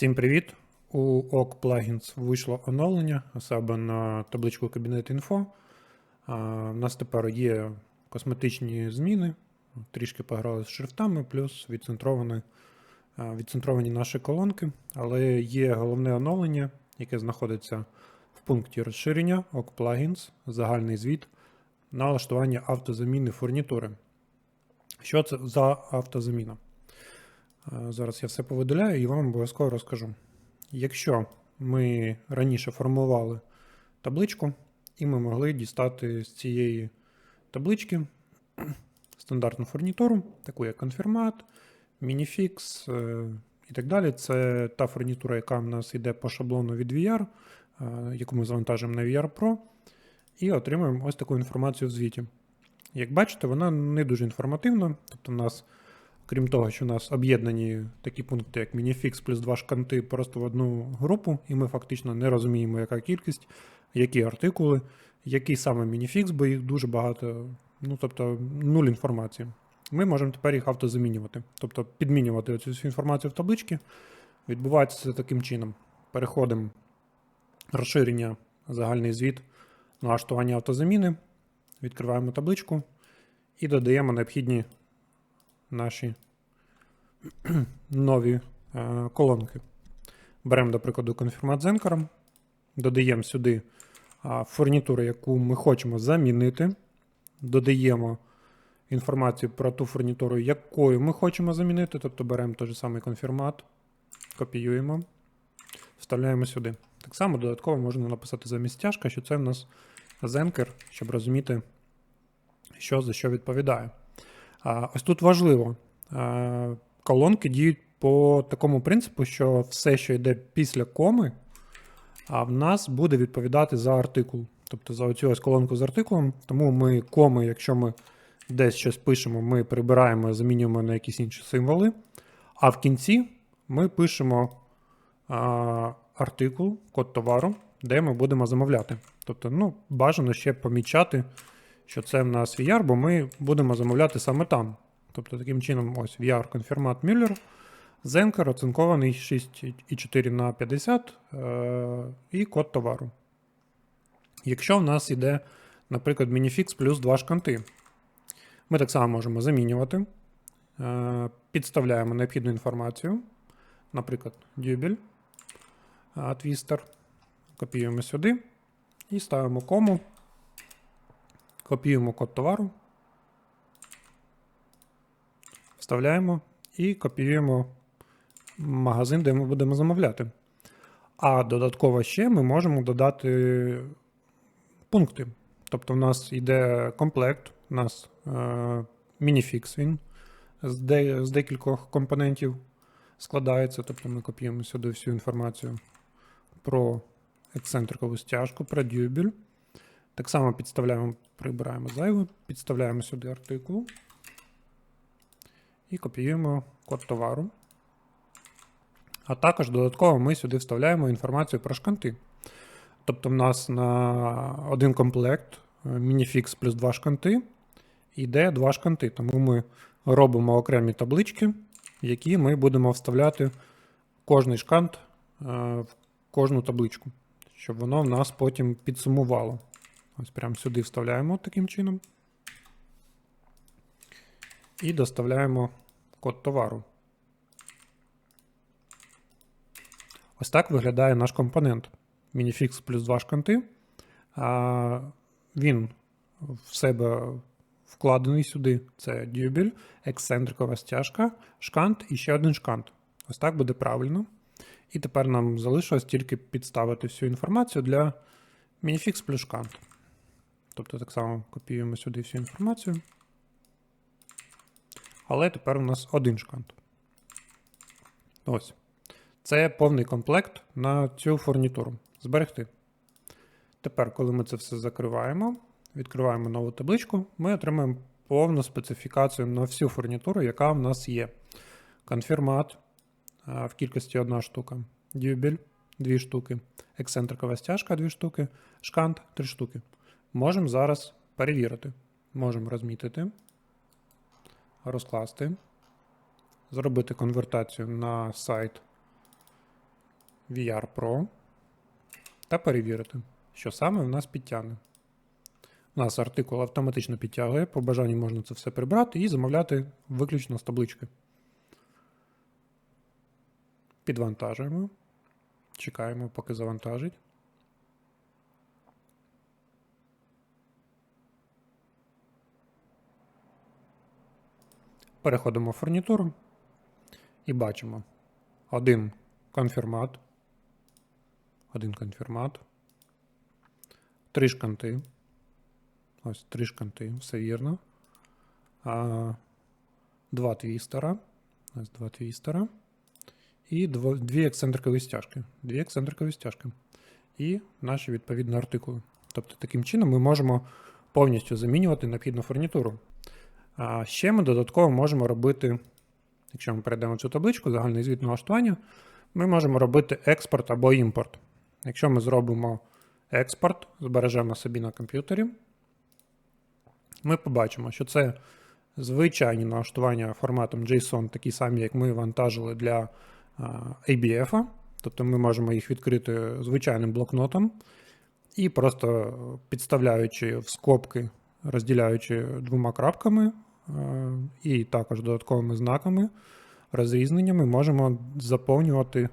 Всім привіт! У OK Plugins вийшло оновлення, а на табличку Кабінет інфо. У нас тепер є косметичні зміни, трішки пограли з шрифтами, плюс відцентровані, відцентровані наші колонки. Але є головне оновлення, яке знаходиться в пункті розширення OK Plugins, загальний звіт, налаштування автозаміни фурнітури. Що це за автозаміна? Е, Зараз я все повиділяю і вам обов'язково розкажу. Якщо ми раніше формували табличку, і ми могли дістати з цієї таблички стандартну фурнітуру, таку як конфірмат, мініфікс е, і так далі. Це та фурнітура, яка в нас йде по шаблону від VR, е, яку ми завантажимо на VR Pro, і отримуємо ось таку інформацію в звіті. Як бачите, вона не дуже інформативна, тобто в нас Крім того, що у нас об'єднані такі пункти, як мініфікс плюс два шканти просто в одну групу, і ми фактично не розуміємо, яка кількість, які артикули, який саме мініфікс, бо їх дуже багато, ну тобто нуль інформації. Ми можемо тепер їх автозамінювати, тобто підмінювати цю інформацію в таблички. Відбувається це таким чином. Переходимо розширення, загальний звіт, налаштування автозаміни, відкриваємо табличку і додаємо необхідні наші нові е, колонки. Беремо, до прикладу, конфірмат з енкером, додаємо сюди фурнітуру, яку ми хочемо замінити. Додаємо інформацію про ту фурнітуру, якою ми хочемо замінити. Тобто беремо той же самий конфірмат, копіюємо, вставляємо сюди. Так само додатково можна написати замість тяжка, що це в нас зенкер, щоб розуміти, що за що відповідає. Ось тут важливо. Колонки діють по такому принципу, що все, що йде після коми, в нас буде відповідати за артикул. Тобто за оцю ось колонку з артикулом. Тому ми коми, якщо ми десь щось пишемо, ми прибираємо, замінюємо на якісь інші символи. А в кінці ми пишемо артикул, код товару, де ми будемо замовляти. Тобто, ну, бажано ще помічати що це в нас VR, бо ми будемо замовляти саме там. Тобто, таким чином, ось VR конфірмат Мюллер. Зенкер оцинкований 6,4 на 50 е- і код товару. Якщо в нас йде, наприклад, мініфікс плюс 2 шканти, ми так само можемо замінювати, е- підставляємо необхідну інформацію, наприклад, дюбель, е- твістер, копіюємо сюди і ставимо кому. Копіюємо код товару, вставляємо і копіюємо магазин, де ми будемо замовляти. А додатково ще ми можемо додати пункти. Тобто, в нас йде комплект, у нас е, мініфікс він з, де, з декількох компонентів складається. Тобто ми копіюємо сюди всю інформацію про ексцентрикову стяжку, про дюбель. Так само підставляємо, прибираємо зайву, підставляємо сюди артикул і копіюємо код товару. А також додатково ми сюди вставляємо інформацію про шканти. Тобто, в нас на один комплект мініфікс плюс два шканти йде два шканти. Тому ми робимо окремі таблички, які ми будемо вставляти кожний шкант в кожну табличку, щоб воно в нас потім підсумувало. Ось прямо сюди вставляємо таким чином. І доставляємо код товару. Ось так виглядає наш компонент. Minifix плюс 2 шканти. Він в себе вкладений сюди. Це дюбель, ексцентрикова стяжка, шкант і ще один шкант. Ось так буде правильно. І тепер нам залишилось тільки підставити всю інформацію для Minifix плюс шкант. Тобто так само копіюємо сюди всю інформацію. Але тепер у нас один шкант. Ось. Це повний комплект на цю фурнітуру. Зберегти. Тепер, коли ми це все закриваємо, відкриваємо нову табличку, ми отримаємо повну специфікацію на всю фурнітуру, яка в нас є. Конфірмат в кількості одна штука, дюбель дві штуки, ексцентрикова стяжка дві штуки, шкант три штуки. Можемо зараз перевірити. Можемо розмітити, розкласти, зробити конвертацію на сайт VR Pro та перевірити, що саме в нас підтягне. У нас артикул автоматично підтягує, по бажанню можна це все прибрати і замовляти виключно з таблички. Підвантажуємо. Чекаємо, поки завантажить. Переходимо в фурнітуру і бачимо один конфірмат, один конфірмат, три шканти. Ось три шканти, все вірно. А, два твістера. Ось два твістера. І дво, дві ексцентрикові стяжки. Дві ексцентрикові стяжки. І наші відповідні артикули. Тобто, таким чином ми можемо повністю замінювати необхідну фурнітуру. А ще ми додатково можемо робити, якщо ми перейдемо цю табличку, загальний звіт налаштування, ми можемо робити експорт або імпорт. Якщо ми зробимо експорт, збережемо собі на комп'ютері, ми побачимо, що це звичайні налаштування форматом JSON, такі самі, як ми вантажили для ABF. Тобто ми можемо їх відкрити звичайним блокнотом і просто підставляючи в скобки, розділяючи двома крапками е, і також додатковими знаками, розрізненнями, можемо заповнювати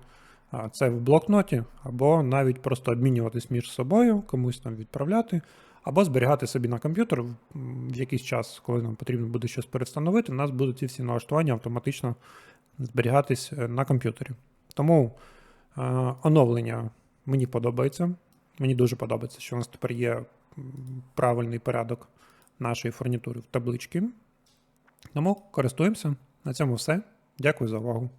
це в блокноті, або навіть просто обмінюватись між собою, комусь там відправляти, або зберігати собі на комп'ютер в якийсь час, коли нам потрібно буде щось перестановити, у нас будуть ці всі налаштування автоматично зберігатись е, на комп'ютері. Тому е, оновлення мені подобається. Мені дуже подобається, що у нас тепер є правильний порядок нашої фурнітури в табличці. Тому користуємося. На цьому все. Дякую за увагу.